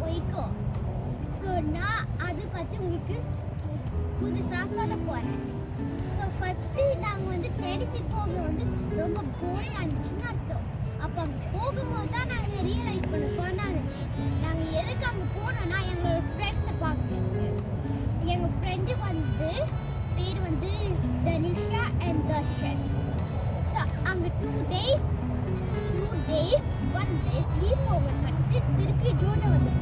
பிடிக்கும் ஸோ நான் அது பற்றி உங்களுக்கு புதுசாக சொல்ல போகிறேன் ஸோ ஃபஸ்ட்டு நாங்கள் வந்து டெனசி போக வந்து ரொம்ப போரிங் இருந்துச்சுன்னு அர்த்தம். அப்போ அங்கே போகும்போது தான் நாங்கள் ரியலைஸ் பண்ண போனாங்க. நாங்கள் எதுக்கு அங்கே போனோம்னா எங்களோட ஃப்ரெண்ட்ஸை பார்க்க எங்கள் ஃப்ரெண்டு வந்து பேர் வந்து தனிஷா அண்ட் தர்ஷன். ஸோ அங்கே டூ டேஸ் டூ டேஸ் வந்து ஸ்லீப் ஓவர் பண்ணிட்டு திருப்பி ஜோஜா வந்து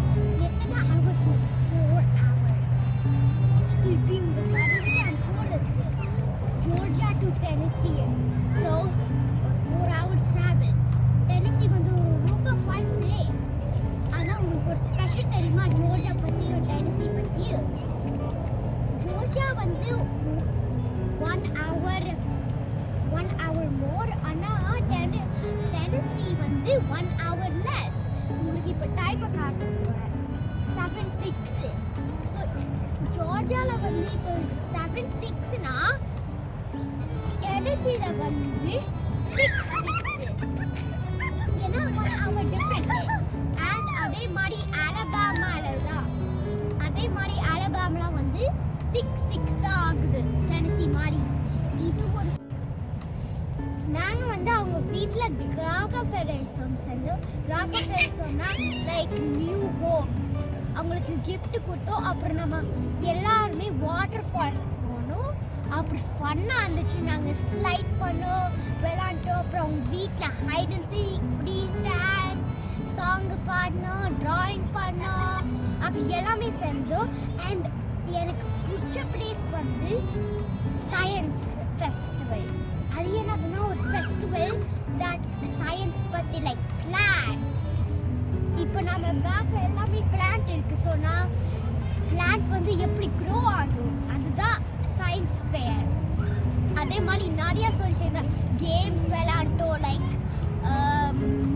எத்தனை ஹவர்ஸ் ஃபோர் ஹவர்ஸ் திருப்பி இங்கே வந்து அண்ட் போகிறது Georgia to Tennessee so four hours travel Tennessee வந்து ஒரு ரொம்ப ஃபன் பிளேஸ் ஆனால் உங்களுக்கு ஒரு ஸ்பெஷல் தெரியுமா ஜோர்ஜியா பற்றியும் டெனிசி பற்றியும் ஜோர்ஜியா வந்து one hour one hour more ஆனால் டென் டெனசி வந்து ஒன் ஹவர் லெஸ் உங்களுக்கு இப்போ டைமை காட்டுறேன். செவன் சிக்ஸு ஸோ ஜார்ஜியாவில் வந்து இப்போ செவன் சிக்ஸ்னா டெனசியில் வந்து அவங்க வீட்டில் செஞ்சோம் லைக் நியூ அவங்களுக்கு கிஃப்ட் கொடுத்தோம் அப்புறம் நம்ம எல்லாருமே வாட்டர் ஃபால்ஸ் போனோம் அப்புறம் ஃபன்னாக இருந்துச்சு நாங்கள் ஸ்லைட் பண்ணோம் விளாண்டோம் அப்புறம் அவங்க வீட்டில் hide and seek please dance song பாடினோம் ட்ராயிங் பண்ணோம் அப்படி எல்லாமே செஞ்சோம் அண்ட் எனக்கு பிடிச்ச பிளேஸ் வந்து சயின்ஸ் ஃபெஸ்ட் அது என்னதுன்னா ஒரு ஃபெஸ்டிவல் தட் சயின்ஸ் பற்றி லைக் பிளான்ட் இப்போ நம்ம பேக்ல எல்லாமே பிளான்ட் இருக்கு. சொன்னா பிளான்ட் வந்து எப்படி க்ரோ ஆகும் அதுதான் சயின்ஸ் ஃபேர் அதே மாதிரி நிறைய சொல்லிட்டு கேம்ஸ் விளையாண்டோம் லைக்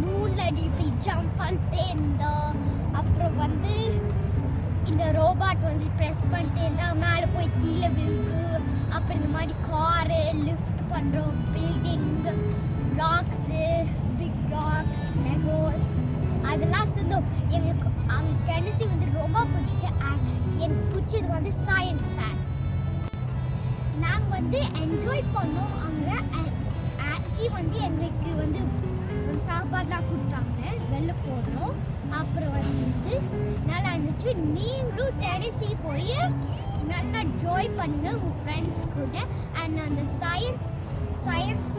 மூணில் இப்படி ஜம்ப் பண்ணிட்டே இருந்தோம் அப்புறம் வந்து இந்த ரோபாட் வந்து ப்ரெஸ் பண்ணிட்டே இருந்தால் மேலே போய் கீழே விழுக்கு பண்ணுறோம் building blocks big blocks Legos அதெல்லாம் சேர்ந்தோம் எங்களுக்கு அந்த டென்னிசி வந்து ரொம்ப பிடிச்சது and எனக்கு பிடிச்சது வந்து சயின்ஸ் ஃபேர் நாங்கள் வந்து என்ஜாய் பண்ணோம். அங்கே ஆக்டி வந்து எங்களுக்கு வந்து ஒரு சாப்பாடுலாம் கொடுத்தாங்க. வெளில போனோம். அப்புறம் வந்து நல்லா இருந்துச்சு. நீங்களும் டெரிசி போய் நல்லா ஜாய் பண்ணுங்க. உங்கள் ஃப்ரெண்ட்ஸ் கூட. அண்ட் அந்த சயின்ஸ் சயின்ஸ்